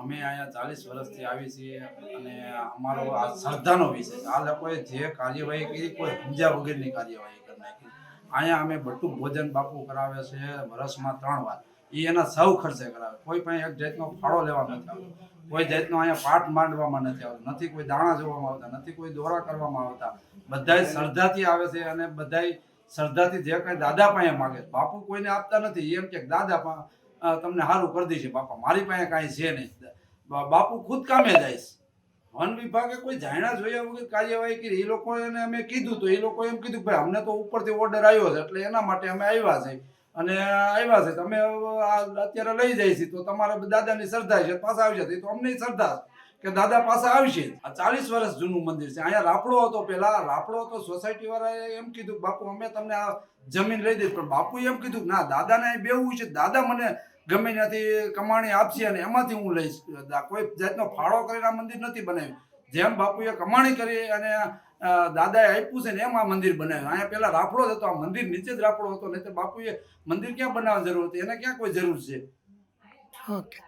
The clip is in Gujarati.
અમે અહીંયા ચાલીસ વર્ષથી આવી છીએ અને અમારો આ શ્રદ્ધાનો વિષય આ લોકોએ જે કાર્યવાહી કરી, કોઈ સમજ્યા વગરની કાર્યવાહી કરી નાખી. અહીંયા અમે બટુક ભોજન બાપુ કરાવે છે, વર્ષમાં ત્રણ વાર. એ એના સૌ ખર્ચે કરાવે. કોઈ પણ એક જાતનો ફાળો લેવા નથી આવતો. કોઈ જાતનો અહીંયા પાઠ માંડવામાં નથી આવતો. નથી કોઈ દાણા જોવામાં આવતા, નથી કોઈ દોરા કરવામાં આવતા. બધાય શ્રદ્ધાથી આવે છે અને બધાય શ્રદ્ધાથી જે કંઈ દાદા પાસે માગે. બાપુ કોઈને આપતા નથી. એમ કે, દાદા તમને સારું કરી દઈશું બાપા. મારી પાસે કાંઈ છે નહીં. બાપુ ખુદ કામે જાય વન વિભાગે કોઈ જાણ્યા જોયા વગર કાર્યવાહી કરી. એ લોકો એને અમે કીધું તો એ લોકો એમ કીધું ભાઈ, અમને તો ઉપરથી ઓર્ડર આવ્યો છે, એટલે એના માટે અમે આવ્યા છે. અને આવ્યા છે. તમે અત્યારે લઈ જાય છે. તો તમારે દાદાની શ્રદ્ધા છે. પાછા આવશે. જશે તો અમને શ્રદ્ધા કે દાદા પાસે આવશે. આ ચાલીસ વર્ષ જૂનું મંદિર છે. અહીંયા રાપડો હતો પેલા રાપડો હતો સોસાયટી વાળાએ એમ કીધું, બાપુ, અમે તમને આ જમીન લઈ દઈશ. પણ બાપુએ એમ કીધું, ના, દાદાને અહીં બેવું છે. દાદા મને ગમે ત્યાંથી કમાણી આપશે અને એમાંથી હું લઈશ. કોઈ જાતનો ફાળો કરીને આ મંદિર નથી બનાવ્યું. જેમ બાપુએ કમાણી કરી અને દાદાએ આપ્યું છે ને એમ આ મંદિર બનાવ્યું. અહીંયા પેલા રાફડો જ હતો. આ મંદિર નીચે જ રાફડો હતો. નહીં તો બાપુએ મંદિર ક્યાં બનાવવાની જરૂર હતી? એને ક્યાં કોઈ જરૂર છે? ઓકે